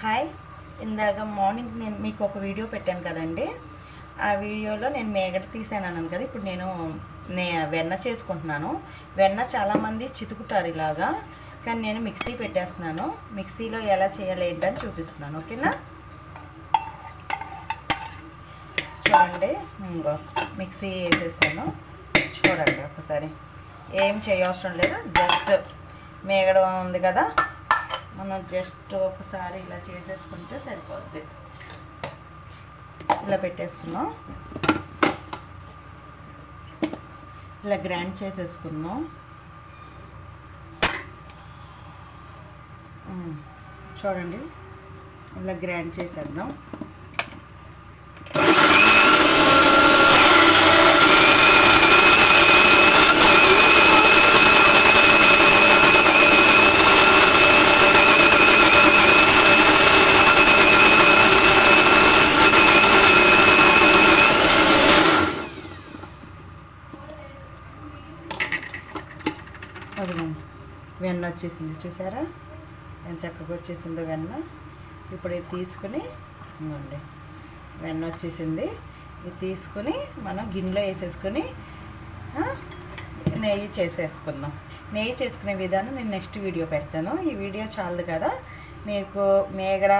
Hi. ఇందాక morning నేను మీకు ఒక వీడియో పెట్టాను కదండి. ఆ వీడియోలో నేను మేగడ తీసాను అన్నాను కదా ఇప్పుడు నేను నే వెన్న చేసుకుంటున్నాను. వెన్న చాలామంది చితుకుతారు ఇలాగా కానీ నేను మిక్సీ పెట్టేస్తున్నాను. మిక్సీలో ఎలా చేయాలి ఏంటని చూపిస్తున్నాను ఓకేనా? చూడండి ఇంకో మిక్సీ వేసేసాను. చూడండి ఒకసారి. ఏం చేయవసరం లేదు జస్ట్ మేగడ ఉంది కదా మనం జస్ట్ ఒకసారి ఇలా చేసేసుకుంటే సరిపోద్ది. ఇలా పెట్టేసుకున్నాం. ఇలా గ్రైండ్ చేసేసుకున్నాం. చూడండి. ఇలా గ్రైండ్ చేసేద్దాం. అదిగోండి వెన్న వచ్చేసింది చూసారా? ఎంత చక్కగా వచ్చేసిందో వెన్న. ఇప్పుడు ఇది తీసుకుని ఇవ్వండి. వెన్న వచ్చేసింది. ఇది తీసుకుని మనం గిన్నెలో వేసేసుకొని నెయ్యి చేసేసుకుందాం. నెయ్యి చేసుకునే విధానం నేను నెక్స్ట్ వీడియో పెడతాను. ఈ వీడియో చాలదు కదా. మీకు మేగడ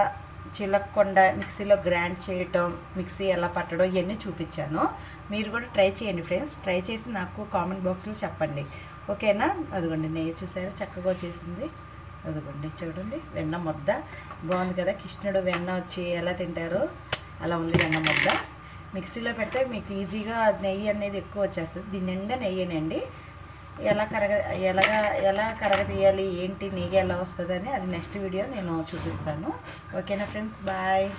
చిలక్కొండ మిక్సీలో గ్రైండ్ చేయటం మిక్సీ ఎలా పట్టడం ఇవన్నీ చూపించాను. మీరు కూడా ట్రై చేయండి ఫ్రెండ్స్. ట్రై చేసి నాకు కామెంట్ బాక్స్లో చెప్పండి. ఓకేనా? అదిగోండి నెయ్యి చూసారా? చక్కగా వచ్చేసింది. అదిగోండి చూడండి. వెన్న ముద్ద. బాగుంది కదా? కృష్ణుడు వెన్న వచ్చి ఎలా తింటారో? అలా ఉంది వెన్న ముద్ద. మిక్సీలో పెడితే మీకు ఈజీగా నెయ్యి అనేది ఎక్కువ వచ్చేస్తుంది. దీని నిండా నెయ్యినండి. ఎలా కరగ ఎలాగా ఎలా కరగదీయాలి ఏంటి నెయ్యి ఎలా వస్తుందని అది నెక్స్ట్ వీడియో నేను చూపిస్తాను. ఓకేనా ఫ్రెండ్స్ బాయ్